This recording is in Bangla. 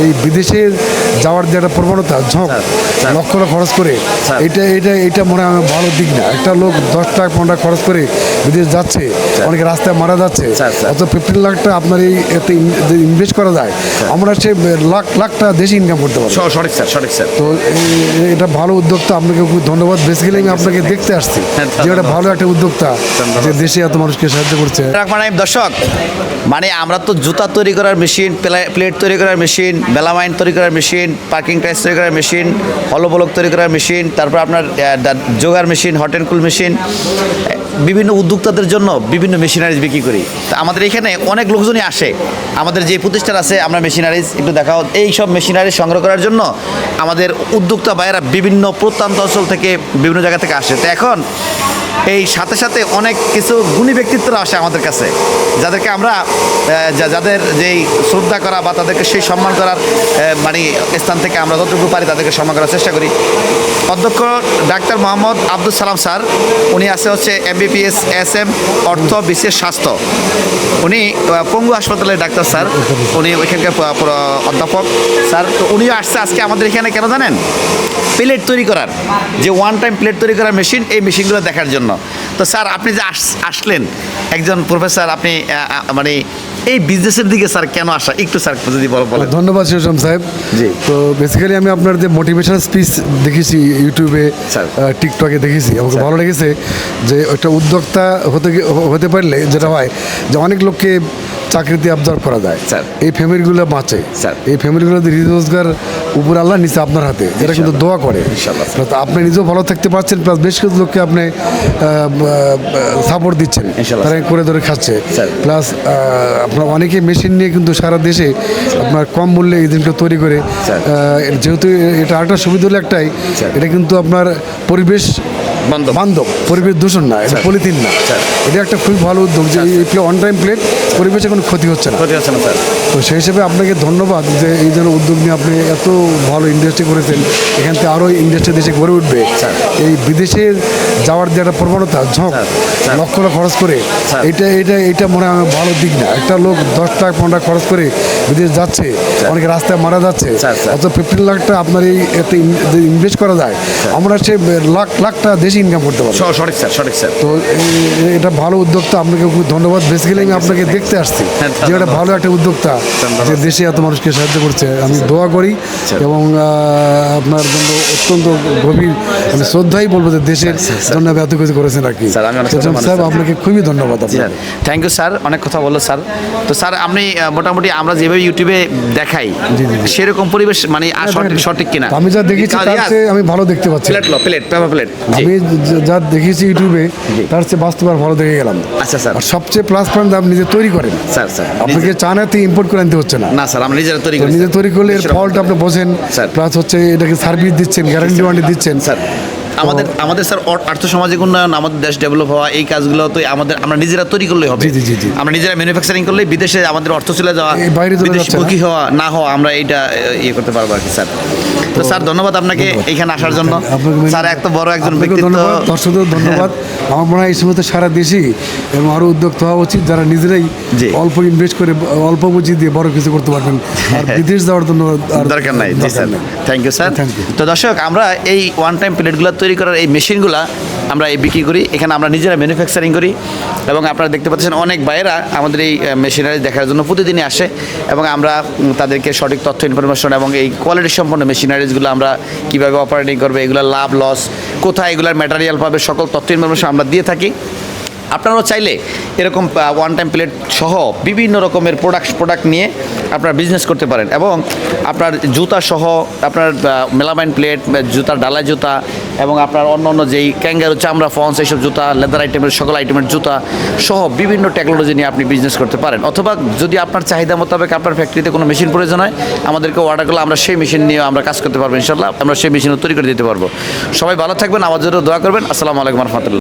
এই বিদেশে যাওয়ার যে একটা প্রবণতা ঝোঁক। লক্ষ লক্ষ খরচ করে এটা এটা এটা মনে হয় ভালো দিক না। একটা লোক দশ টাকা পনেরো টাকা খরচ করে বিদেশ যাচ্ছে অনেকে রাস্তায় মারা যাচ্ছে। অত ফিফটিন লাখ টাকা আপনার এই এতে ইনভেস্ট করা যায় আমরা সে লাখ লাখ টাকা দেশে ইনকাম করতে পারব। স- সঠিক স্যার সঠিক স্যার। তো এই- এটা ভালো উদ্যোক্তা আপনাকে খুব ধন্যবাদ। বেসিক্যালি আমি আপনাকে দেখতে আসছি হ্যাঁ, যে এটা ভালো একটা উদ্যোক্তা যে দেশে এত মানুষকে সাহায্য করছে। মানে দর্শক মানে আমরা তো জুতা তৈরি করার মেশিন প্লেট তৈরি করার মেশিন বেলামাইন তৈরি করার মেশিন পার্কিং টাইস তৈরি করার মেশিন হলবলক তৈরি করার মেশিন, তারপর আপনার জোগার machine hot and cool machine বিভিন্ন উদ্যোক্তাদের জন্য বিভিন্ন মেশিনারিজ বিক্রি করি। তা আমাদের এখানে অনেক লোকজনই আসে। আমাদের যে প্রতিষ্ঠান আছে, আমরা মেশিনারিজ একটু দেখাও। এই সব মেশিনারিজ সংগ্রহ করার জন্য আমাদের উদ্যোক্তা ভাইয়েরা বিভিন্ন প্রত্যন্ত অঞ্চল থেকে বিভিন্ন জায়গা থেকে আসে। তো এখন এই সাথে সাথে অনেক কিছু গুণী ব্যক্তিত্বরা আসে আমাদের কাছে, যাদেরকে আমরা যাদের যেই শ্রদ্ধা করা বা তাদেরকে সেই সম্মান করার মানে স্থান থেকে আমরা যতটুকু পারি তাদেরকে সম্মান করার চেষ্টা করি। অধ্যক্ষ ডাক্তার মোহাম্মদ আব্দুল সালাম স্যার, উনি আছে হচ্ছে এমবিপিএস এস এম অর্থ, বিশেষ স্বাস্থ্য। উনি পঙ্গু হাসপাতালের ডাক্তার স্যার, উনি ওইখানকার অধ্যাপক। স্যার, তো উনিও আসছে আজকে আমাদের এখানে, কেন জানেন? প্লেট তৈরি করার যে ওয়ান টাইম প্লেট তৈরি করার মেশিন এই মেশিনগুলো দেখার জন্য। তো স্যার আপনি যে আস- আসলেন একজন প্রফেসর আপনি মানে এই বিজনেসের দিকে স্যার কেন আসা? একটু স্যার যদি বলো বলেন। ধন্যবাদ শিবশম সাহেব। জি। তো বেসিক্যালি আমি আপনার যে মোটিভেশনাল স্পিচ দেখেছি ইউটিউবে। টিকটকে দেখেছি আমাকে ভালো লেগেছে যে একটা উদ্যোক্তা হতে হতে পারলে যেটা হয় যে অনেক লোককে চাকরিতে অবজার্ভ করা যায়। স্যার। এই ফ্যামিলিগুলো বাঁচে। স্যার। এই ফ্যামিলিগুলো রোজগার উপর আল্লাহ নিচে আপনার হাতে এরা কিন্তু দোয়া করে। আপনি নিজেও ভালো থাকতে পারছেন প্লাস বেশ কিছু লোককে আপনি সাপোর্ট দিচ্ছেন। তারা করে ধরে খাচ্ছে। স্যার। প্লাস আপনার অনেকে মেশিন নিয়ে কিন্তু সারা দেশে আপনার কম মূল্যে এই জিনিসটা তৈরি করে। যেহেতু এটা আরেকটা সুবিধা হলো একটাই। এটা কিন্তু আপনার পরিবেশ বান্ধব। বান্ধব। পরিবেশ দূষণ না এটা পলিথিন না। এটা একটা খুবই ভালো উদ্যোগ যে অন টাইম প্লেট পরিবেশে কোনো ক্ষতি হচ্ছে না। ক্ষতি হচ্ছে না স্যার। তো সেই হিসেবে আপনাকে ধন্যবাদ যে এই জন্য উদ্যোগ নিয়ে আপনি এত ভালো ইন্ডাস্ট্রি করেছেন। এখান থেকে আরও ইন্ডাস্ট্রি দেশে গড়ে উঠবে। স্যার। এই বিদেশে যাওয়ার যে একটা প্রবণতা ঝোঁক। লক্ষ লক্ষ খরচ করে এটা এটা এটা মনে হয় ভালো দিক না। একটা লোক দশ টাকা পনেরো টাকা খরচ করে বিদেশ যাচ্ছে অনেকে রাস্তায় মারা যাচ্ছে। অত ফিফটিন লাখ টাকা আপনার এই একটা ইনভেস্ট করা যায় আমরা সে লাখ লাখ টাকা দেশে ইনকাম করতে পারব। সঠিক স্যার সঠিক স্যার। তো এটা ভালো উদ্যোক্তা আপনাকে খুব ধন্যবাদ। বেসিক্যালি আমি আপনাকে দেখতে আসছি হ্যাঁ, যে এটা ভালো একটা উদ্যোক্তা। যে দেশে এত মানুষকে সাহায্য করছে আমি দোয়া করি এবং আপনার জন্য অত্যন্ত গভীর আমি শ্রদ্ধাই বলব যে দেশের জন্য এত কিছু করেছেন আর কি। স্যার, সাহেব আপনাকে খুবই ধন্যবাদ থ্যাংক ইউ স্যার। অনেক কথা বলল স্যার। তো স্যার আপনি মোটামুটি আমরা যেভাবে ইউটিউবে দেখাই। সেরকম পরিবেশ মানে সঠিক সঠিক কিনা? আমি যা দেখেছি তার চেয়ে আমি ভালো দেখতে পাচ্ছি। প্লেট প্লেট পেপার প্লেট আমি যা- দেখেছি ইউটিউবে তার চেয়ে বাস্তব আর ভালো দেখে গেলাম। আচ্ছা স্যার। আর সবচেয়ে প্লাস পয়েন্ট আপনি নিজে তৈরি করেন স্যার স্যার। আপনাকে চান এতে ইম্পোর্ট করে আনতে হচ্ছে না। না স্যার আমরা নিজেরা তৈরি করি নিজে তৈরি করলে এর ফলটা আপনি বোঝেন প্লাস হচ্ছে এটাকে সার্ভিস দিচ্ছেন গ্যারান্টি ওয়ারেন্টি দিচ্ছেন। স্যার আমাদের আমাদের স্যার আর্থসামাজিক উন্নয়ন আমাদের দেশ ডেভেলপ হওয়া এই কাজগুলো তো আমাদের আমরা নিজেরা তৈরি করলেই হবে। আমরা নিজেরা ম্যানুফ্যাকচারিং করলে বিদেশে আমাদের অর্থ চলে যাওয়া এই বাইরে বিদেশি যাচ্ছে না। মুখী হওয়া না হওয়া আমরা এটা ইয়ে করতে পারব আর কি স্যার। তো স্যার ধন্যবাদ আপনাকে এখানে আসার জন্য। স্যার এত বড় একজন ব্যক্তিত্ব। দর্শকদের ধন্যবাদ। আমার মনে হয় এই সময় সারা দেশে এবং আরও উদ্যোক্তা হওয়া উচিত যারা নিজেরাই। অল্প ইনভেস্ট করে অল্প পুঁজি দিয়ে বড় কিছু করতে পারবেন। আর বিদেশ যাওয়ার জন্য দরকার নাই। জি স্যার। Thank you sir. তো দর্শক আমরা এই ওয়ান টাইম প্লেটগুলো তৈরি করার এই মেশিনগুলো আমরা এই বিক্রি করি। এখানে আমরা নিজেরা ম্যানুফ্যাকচারিং করি। এবং আপনারা দেখতে পাচ্ছেন অনেক বাইরা আমাদের এই মেশিনারি দেখার জন্য প্রতিদিনই আসে এবং আমরা তাদেরকে সঠিক তথ্য ইনফরমেশন এবং এই কোয়ালিটি সম্পন্ন মেশিনারিজগুলো আমরা কীভাবে অপারেটিং করবে, এগুলো লাভ লস কোথায় এগুলোর ম্যাটেরিয়াল পাবে, সকল তথ্য ইনফরমেশন আমরা দিয়ে থাকি। আপনারাও চাইলে এরকম ওয়ান টাইম প্লেট সহ বিভিন্ন রকমের প্রোডাক্ট প্রোডাক্ট নিয়ে আপনার বিজনেস করতে পারেন। এবং আপনার জুতা সহ আপনার মেলামাইন প্লেট জুতার ডালা জুতা, এবং আপনার অন্য অন্য যেই ক্যাঙ্গারু চামড়া ফন্স এইসব জুতা লেদার আইটেমের সকল আইটেমের জুতা সহ বিভিন্ন টেকনোলজি নিয়ে আপনি বিজনেস করতে পারেন। অথবা যদি আপনার চাহিদা মোতাবেক আপনার ফ্যাক্টরিতে কোনো মেশিন প্রয়োজন হয়, আমাদেরকে অর্ডার করলে আমরা সেই মেশিন নিয়ে আমরা কাজ করতে পারব ইনশাল্লাহ আমরা সেই মেশিনও তৈরি করে দিতে পারব। সবাই ভালো থাকবেন আমার জন্য দোয়া করবেন। আসসালামু আলাইকুম রহমতুল্লাহ।